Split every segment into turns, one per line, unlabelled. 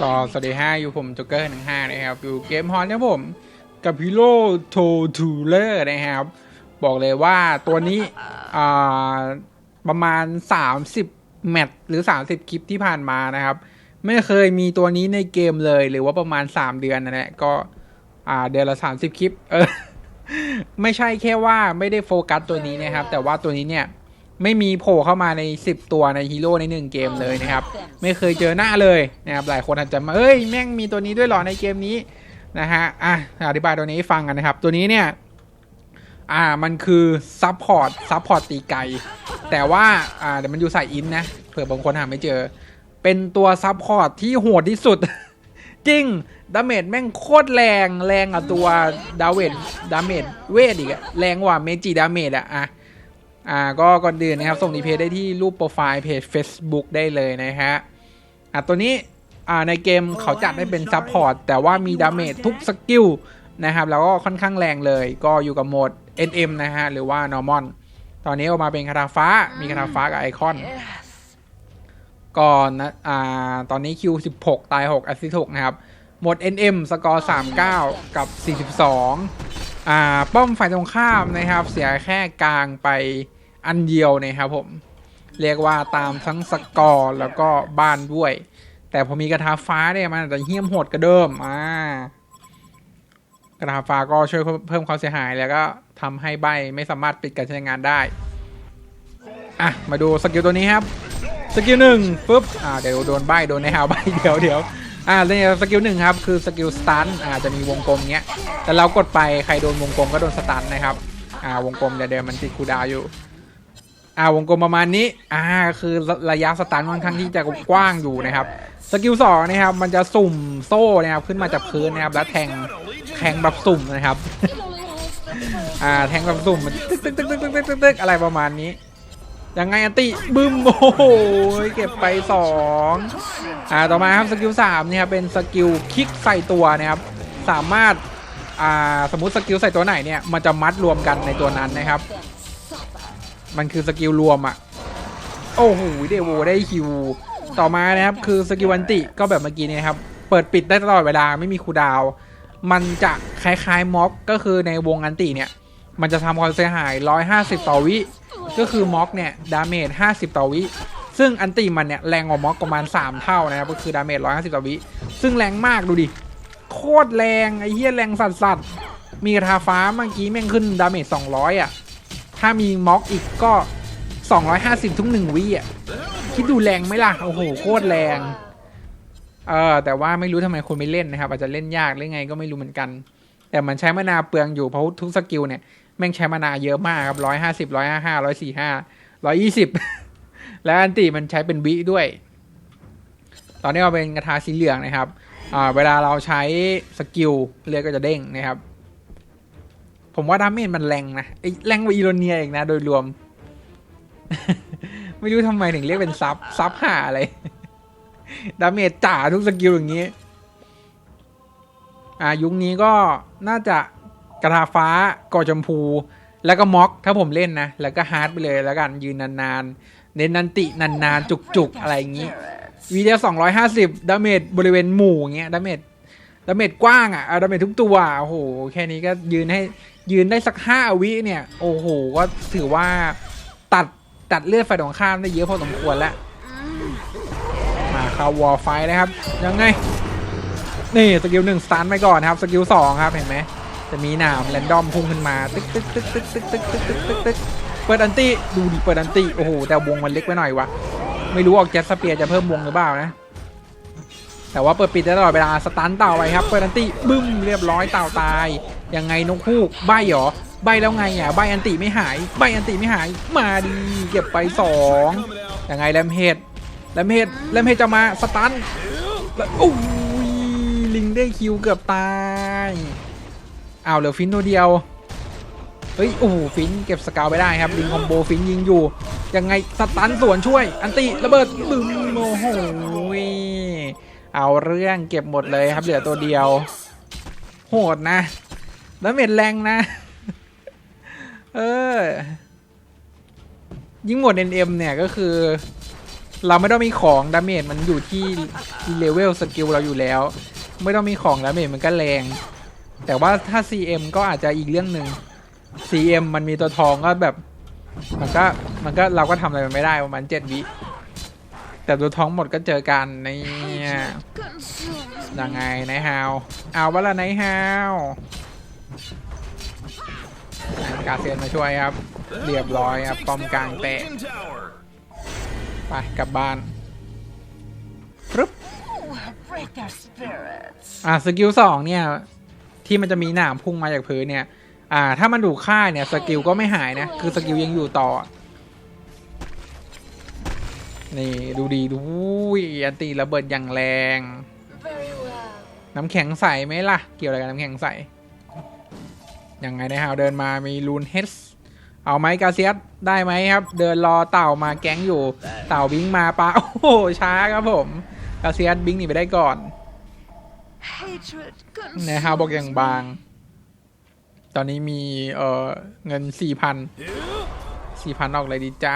ก็สวัสดีห้าอยู่ผมจ็กเกอร์หนึ่งห้านะครับ อยู่เกมฮอนเนี่ยผม กับฮีโร่โททูเลอร์นะครับ บอกเลยว่าตัวนี้ประมาณ 30 แมตช์หรือ 30 คลิปที่ผ่านมานะครับ ไม่เคยมีตัวนี้ในเกมเลยหรือว่าประมาณ 3 เดือนนั่นแหละก็เดือนละ 30 คลิป เออ ไม่ใช่แค่ว่าไม่ได้โฟกัสตัวนี้นะครับ แต่ว่าตัวนี้เนี่ย ไม่มีโผล่เข้ามาใน 10 ตัวในฮีโร่ในหนึ่งเกมเลยนะครับ ไม่เคยเจอหน้าเลยนะครับหลายคนอาจจะมาเอ้ยแม่งมีตัวนี้ด้วยหรอในเกมนี้นะฮะอะอธิบายตัวนี้ให้ฟังกันนะครับ ตัวนี้เนี่ยอ่ามันคือซับพอร์ตซับพอร์ตตีไกลแต่ว่าอ่าเดี๋ยวมันอยู่ใส่อินนะเผื่อบางคนหาไม่เจอ เป็นตัวซับพอร์ตที่โหดที่สุด จริงดาเมจแม่งโคตรแรงแรงกับตัวดาเวดดาเมจเวทอีกอะแรงกว่าเมจิดาเมจอะอะ อ่าก็ก่อนอื่นนะครับ ส่งดีเพย์ได้ที่รูปโปรไฟล์เพจ Facebook ได้เลยนะฮะอะตัวนี้อ่าในเกมเขาจัดให้เป็นซับพอร์ตแต่ว่ามีดาเมจทุกสกิลนะครับแล้วก็ค่อนข้างแรงเลยก็อยู่กับโหมด NM นะฮะ หรือว่า Normal ตอนนี้ออกมาเป็นคาถาฟ้ามีคาถาฟ้ากับไอคอนก่อนนะอ่าตอนนี้คิว 16 ตาย6แอสซิสต์6นะครับ หมด NM สกอร์ 39 กับ 42อ่าป้อมฝ่ายตรงข้ามนะครับ เสียแค่กลางไป อันเดียวนะครับผม เรียกว่าตามทั้งสกอร์แล้วก็บ้านด้วย แต่พอมีกระทาฟ้าเนี่ยมันอาจจะเหี้ยมโหดกระเดิมอ่ากระทาฟ้าก็ช่วยเพิ่มความเสียหายแล้วก็ทำให้ใบไม่สามารถปิดการใช้งานได้อะมาดูสกิลตัวนี้ครับสกิลหนึ่งปุ๊บอ่าเดี๋ยวโดนใบโดนในหาวใบเดี๋ยวเดี๋ยวอ่าเนี่ยสกิลหนึ่งครับคือสกิลสตันอ่าจะมีวงกลมเงี้ยแต่เรากดไปใครโดนวงกลมก็โดนสตันนะครับอ่าวงกลมเดี๋ยวเดี๋ยวมันติดคูดาวอยู่ อ่าวงกลมประมาณนี้อ่าคือระยะสตันค่อนข้างที่จะกว้างอยู่นะครับสกิลสองนะครับ มันจะสุ่มโซ่นะครับขึ้นมาจากพื้นนะครับ แล้วแทงแทงแบบสุ่มนะครับ อ่าแทงแบบสุ่มมันตึ๊กตึ๊กตึ๊กตึ๊กตึ๊กตึ๊กตึ๊กอะไรประมาณนี้ยังไงอันติบึ้มโอ้โหเก็บไปสองอ่าต่อมาครับสกิลสามเนี่ยครับเป็นสกิลคลิกใส่ตัวนะครับ สามารถอ่าสมมติสกิลใส่ตัวไหนเนี่ยมันจะมัดรวมกันในตัวนั้นนะครับ มันคือสกิลรวมอะ่ะ โอ้โหเดโวได้คิว ต่อมานะครับคือสกิลอันติก็แบบเมื่อกี้เนี่ยครับ เปิดปิดได้ตลอดเวลาไม่มีคูดาว มันจะคล้ายๆม็อกก็คือในวงอันติเนี่ย มันจะทำความเสียหาย 150 ต่อวิ ก็คือม็อกเนี่ยดาเมจ 50 ต่อวิ ซึ่งอันติมันเนี่ยแรงกว่าม็อกประมาณ 3 เท่านะครับก็คือดาเมจ 150 ต่อวิ ซึ่งแรงมากดูดิ โคตรแรงไอ้เหี้ยแรงสัสสัสๆมีกระทาฟ้าเมื่อกี้แม่งขึ้นดาเมจ 200 อะ ถ้ามีม็อกอีกก็ 250 ทุกหนึ่งวิอะ คิดดูแรงไหมล่ะ โอ้โห โคตรแรง เออ แต่ว่าไม่รู้ทำไมคนไม่เล่นนะครับ อาจจะเล่นยากหรือไงก็ไม่รู้เหมือนกัน แต่มันใช้มานาเปลืองอยู่เพราะทุกสกิลเนี่ย แม่งใช้มานาเยอะมากครับร้อยห้าสิบร้อยห้าห้าร้อยสี่ห้าร้อยยี่สิบแล้วอันติมันใช้เป็นวิด้วย ตอนนี้เราเป็นกระทาสีเหลืองนะครับอ่าเวลาเราใช้สกิลเลือก็จะเด้งนะครับ ผมว่าดาเมจมันแรงนะไอแรงกว่าอีโรเนียเอีกนะ โดยรวม ไม่รู้ทำไมถึงเรียกเป็นซับซับหาอะไร ดาเมจจ่าทุกสกิลอย่างนี้ อ่า ยุคนี้ก็น่าจะกระทาฟ้ากอจมพู แล้วก็ม็อก ถ้าผมเล่นนะ แล้วก็ฮาร์ดไปเลยแล้วกันยืนนานๆ เน้นนันตินานๆ จุกๆ อะไรอย่างนี้วีเดียสองร้อยห้าสิบดาเมจบริเวณหมู่เงี้ยดาเมจ ดาเมจกว้างอะเอาดาเมจทุกตัวโอ้โหแค่นี้ก็ยืนให้ยืนได้สักห้าวิเนี่ย โอ้โหก็ถือว่าตัดตัดเลือดไฟตรงข้ามได้เยอะพอสมควรแล้วมาเข้าวอลไฟนะครับ ยังไง นี่สกิลหนึ่งสตาร์ทไปก่อนครับ สกิลสองครับเห็นไหมจะมีหนามแรนดอมพุ่งขึ้นมา ตึกตึกตึกตึกตึกตึกตึกตึกตึกตึกเปิดอันตี้ดูดิเปิดอันตี้โอ้โหแต่วงมันเล็กไปหน่อยวะไม่รู้ออกแจ็สเปียร์จะเพิ่มวงหรือเปล่านะ แต่ว่าเปิดปิดได้ตลอดเวลาสตันเต่าไปครับเปิดอันตี้บึ้มเรียบร้อยเต่าตาย ยังไงนกฮูกใบเหรอใบแล้วไงอะใบอันติไม่หายใบอันติไม่หายมาดีเก็บไปสองยังไงแรมเฮดแรมเฮดแรมเฮดจะมาสตันแล้วอุ้ยลิงได้คิวเกือบตายอ้าวเหลือฟินตัวเดียวเฮ้ยโอ้โหฟินเก็บสกาวไปได้ครับลิงคอมโบฟินยิงอยู่ยังไงสตันสวนช่วย อันติระเบิดบึ้มโอ้โห เอาเรื่องเก็บหมดเลยครับ เหลือตัวเดียว โหดนะแล้วเม็ดแรงนะ เออ ยิ่งหมด NM เนี่ยก็คือ เราไม่ต้องมีของดาเมจมันอยู่ที่เลเวลสกิลเราอยู่แล้ว ไม่ต้องมีของดาเมจมันก็แรง แต่ว่าถ้า CM ก็อาจจะอีกเรื่องหนึ่ง CM มันมีตัวทองก็แบบ มันก็มันก็เราก็ทำอะไรมันไม่ได้ประมาณเจ็ดวิ แต่ตัวท้องหมดก็เจอกันน
consumes
ยังไงไนฮาว เอาวะละไนฮาวกาเซียนมาช่วยครับ เรียบร้อยครับป้อมกลาง
down
แตะไปกลับบ้านปึ๊บอ่าสกิลสองเนี่ย ที่มันจะมีหนามพุ่งมาจากพื้นเนี่ย อ่า ถ้ามันถูกฆ่าเนี่ย สกิลก็ไม่หายนะ คือสกิลยังอยู่ต่อ นี่ดูดีดูอุ้ยอันตีระเบิดอย่างแรง
Very well.
น้ำแข็งใสไหมล่ะ เกี่ยวอะไรกับน้ำแข็งใสยังไงนะฮาวเดินมามีลูนเฮดเอาไหมกาเซียสได้ไหมครับ เดินรอเต่ามาแก๊งอยู่ เต่าบิงมาปะโอ้โหช้าครับผมกาเซียสบิงหนีไปได้ก่อน
Hatred
นะฮาวบอกอย่าง
consumes
บาง ตอนนี้มีเอ่อเงินสี่พันสี่พันออกเลยดีจ้า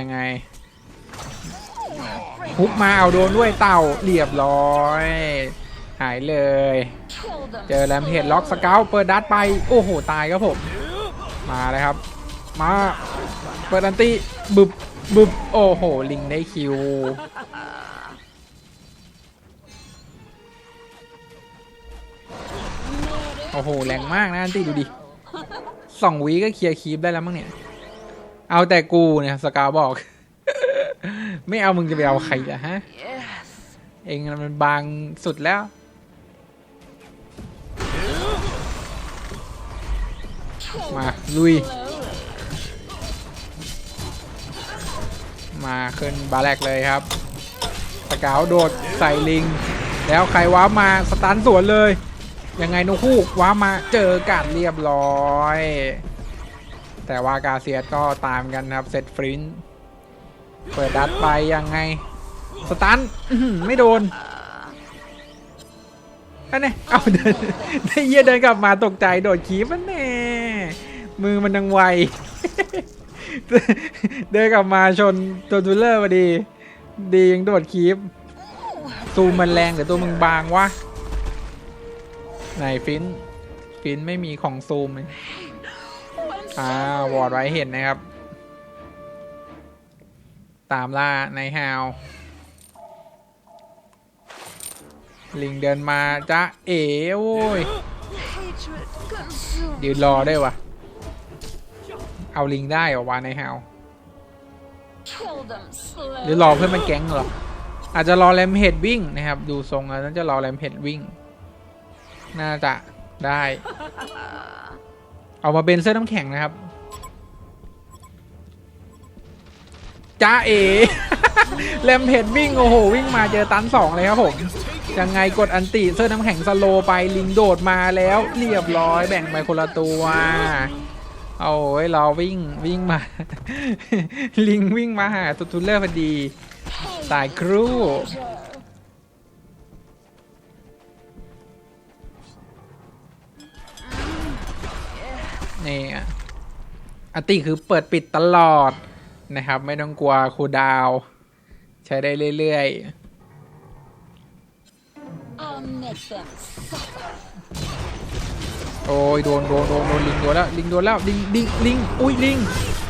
ยังไงฮุกมาเอาโดนด้วยเต่าเรียบร้อย หายเลย เจอแรมเพจล็อกสเกลเปิดดัดไป โอ้โห ตายครับผม มาเลยครับ มาเปิดอันติบึบบึบโอ้โห ลิงได้คิวโอ้โห แรงมากนะอันติดูดิสองวีก็เคลียร์คีปได้แล้วมั้งเนี่ย เอาแต่กูเนี่ยสกาวบอก ไม่เอามึงจะไปเอาใครล่ะฮะ
Yes.
เองมันบางสุดแล้ว มา ลุย มาขึ้นบาแลกเลยครับ สกาวโดดใส่ลิง แล้วใครว้าร์ปมาสตันสวนเลย ยังไงนกฮูกว้าร์ปมาเจอกันเรียบร้อย แต่ว่ากาเซียสก็ตามกันครับ เซตฟรินเปิดดัดไปยังไง สตันไม่โดนอันนี้เอาเดินได้เยี่ยเดินกลับมาตกใจโดดขีบมันแน่มือมันดังไว เดินกลับมาชนตัวทูเลอร์พอดี ดียังโดดคีบซูมมันแรงหรือตัวมึงบางวะไหนฟิน ฟินไม่มีของซูมเลย อ่าวอดไว้เห็นนะครับ ตามล่าในฮาว ลิงเดินมาจ้าเอ๋โว้ยยืนรอได้วะเอาลิงได้เหรอวะในฮาวหรือรอเพื่อนมันแก๊งเหรอ อาจจะรอแรมเฮดวิ่งนะครับ ดูทรงแล้วน่าจะรอแรมเฮดวิ่ง น่าจะได้ เอามาเป็นเสื้อน้ำแข็งนะครับจ้าเอแรมเฮดวิ่งโอ้โห วิ่งมาเจอตันสองเลยครับผมยังไงกดอันติเสื้อน้ำแข็งสโลไปลิงโดดมาแล้วเรียบร้อยแบ่งไปคนละตัวเอาไว้ยเราวิ่งวิ่งมา ลิงวิ่งมาหาตุทูลเลอร์พอดี ตายครู่ นี่อะอันติคือเปิดปิดตลอดนะครับ ไม่ต้องกลัวคูลดาวน์ใช้ได้เรื่อย
I'll make them suffer.
ๆโอ้ยโดนโดนโดนโดนลิงโดนแล้ว ลิงโดนแล้วลิงลิงลิงอุ้ยลิง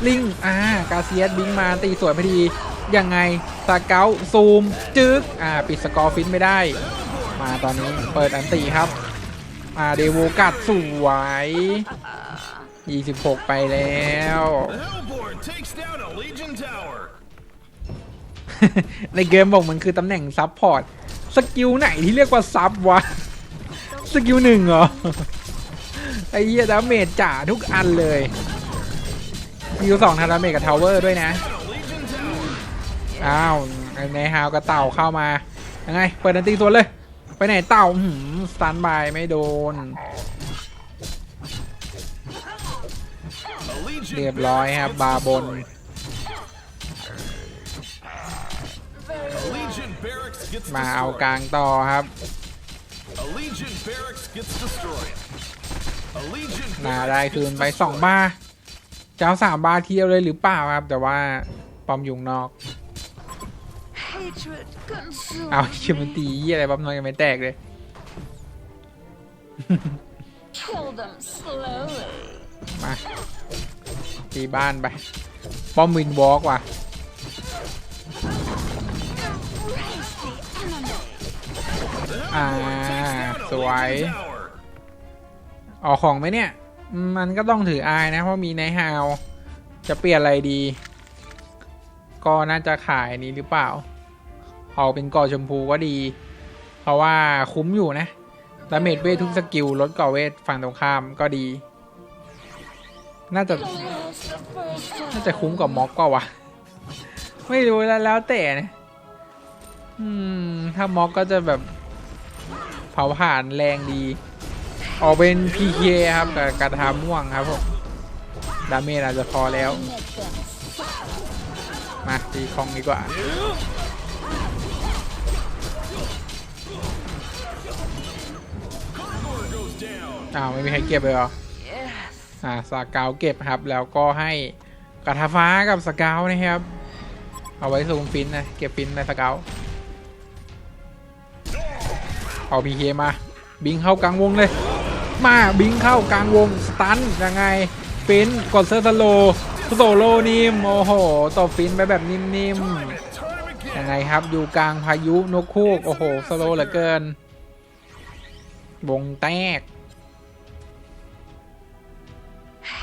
ลิงอ่ากาเซียสบิงมาตีสวยพอดียังไงสเกลซูมจึ๊กอ่าปิดสกอร์ฟินไม่ได้ มาตอนนี้เปิดอันตีครับ อ่าเดโวกัดสวย 26ไปแล้ว
The Hellborn takes down a Legion Tower.
ในเกมบอกมันคือตำแหน่งซับพอร์ต สกิลไหนที่เรียกว่าซับวะ สกิลหนึ่งเหรอ ไอ้เหี้ยดาเมจจ่าทุกอันเลยสกิลสองทำดาเมจกับทาวเวอร์ด้วยนะ
A Legion Tower.
อ้าวในฮาวกับเต่าเข้ามา ยังไง เปิดอันตีตัวเลย ไปไหนเต่าหืมสตันบายไม่โดน เรียบร้อยครับ บาบน
A Legion barracks gets
มาเอา
destroyed.
กลางต่อครับ
A Legion barracks gets destroyed. A Legion
นา
barracks
ได้คืน
gets
ไปสอง
destroyed.
บาจะเอาสามบาทเที่ยวเลยหรือเปล่าครับ แต่ว่าปอมอยุงนอก
Hatred consumes
เอาชิมัน
me.
ตีเหี้ยอะไรปั๊มน้อยยังไม่แตกเลย
Kill them slowly.
มา ตีบ้านไป ป้อมวินวอล์กว่ะอ่า สวย ออกของไหมเนี่ย มันก็ต้องถืออายนะ เพราะมีไนฮาว จะเปลี่ยนอะไรดี ก็น่าจะขายนี้หรือเปล่า เอาเป็นก่อชมพูก็ดี เพราะว่าคุ้มอยู่นะดาเมจเวททุกสกิลลดก่อเวทฝั่งตรงข้ามก็ดี น่าจะ น่าจะคุ้มกับม็อกก็วะ ไม่รู้แล้วแล้วแต่นะอืม ถ้าม็อกก็จะแบบ เผาผ่านแรงดี ออกเป็น PK คครับกับกระทาม่วงครับผมดาเมจอาจจะพอแล้ว มาตีคองดีกว่าอ้าวไม่มีใครเก็บเลยเหรอ อ่าสกาวเก็บครับ แล้วก็ให้กระทาฟ้ากับสกาวนะครับ เอาไว้ซูมฟินนะ เก็บฟินในสกาวเอาพีเคมา บิงเข้ากลางวงเลย มาบิงเข้ากลางวง สตันยังไง ฟินกดเซอร์สโลโซโลนิ่ม โอ้โหตบฟินไปแบบนิ่มๆยังไงครับ อยู่กลางพายุนกคูก โอ้โห สโลเหลือเกิน วงแตก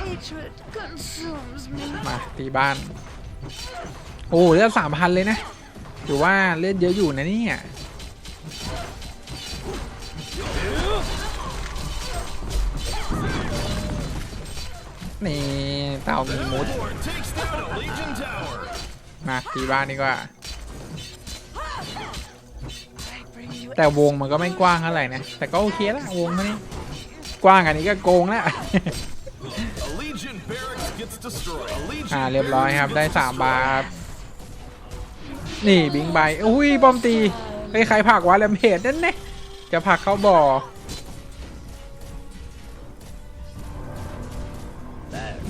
Hatred consumes me.
มาตีบ้าน โอ้เลือดสามพันเลยนะถือว่าเลือดเยอะอยู่นะเนี่ยนี่เต่ามีมุด มาตีบ้านดีกว่า แต่วงมันก็ไม่กว้างเท่าไหร่นะ แต่ก็โอเคละวงเท่านี้ กว้างอันนี้ก็โกงแล้ว อ่าเรียบร้อยครับ
barracks
ได้
gets
สาม
destroyed.
บาทนี่บิงใบอุ้ยบอมตีเฮ้ยใครผลักวะแลมเพจนั่นแน่จะผลักเข้าบ่อ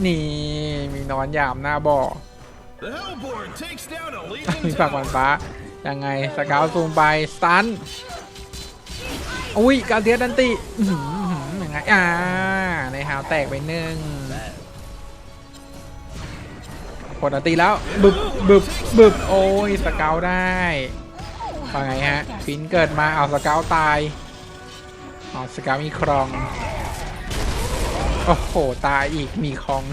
นี่มีนอนยามหน้าบ่อ
The Hellborn takes down a
มี
Legion
ฝากวัน
tower.
ฟ้ายังไงสกาวซูมไปสตันอุ้ยกาเทียดันติอื้อหืออื้อหือยังไงอ่าในหาวแตกไปหนึ่ง กดอันตีแล้วบึบบึบบึบโอ้ยสเกาวได้ว่าไงฮะฟินเกิดมาเอาสเกาวตายเอาสเกาวมีครองโอ้โหตายอีกมีครอง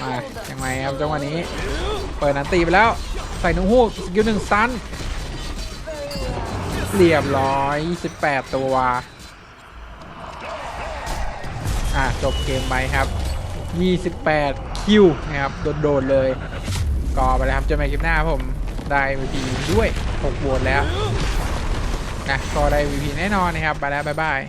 มายังไงครับจังหวะนี้ เปิดนันตีไปแล้ว ใส่หนุ่งฮูกสกิลหนึ่งสตันเรียบร้อย28ตัวอะจบเกมไปครับ 28 คิวนะครับโดดๆเลย ก็ไปเลยครับเจอกันคลิปหน้าผมได้ VP ด้วย6บวตแล้วนะก็ได้ VP แน่นอนนะครับ ไปแล้ว บ๊ายบาย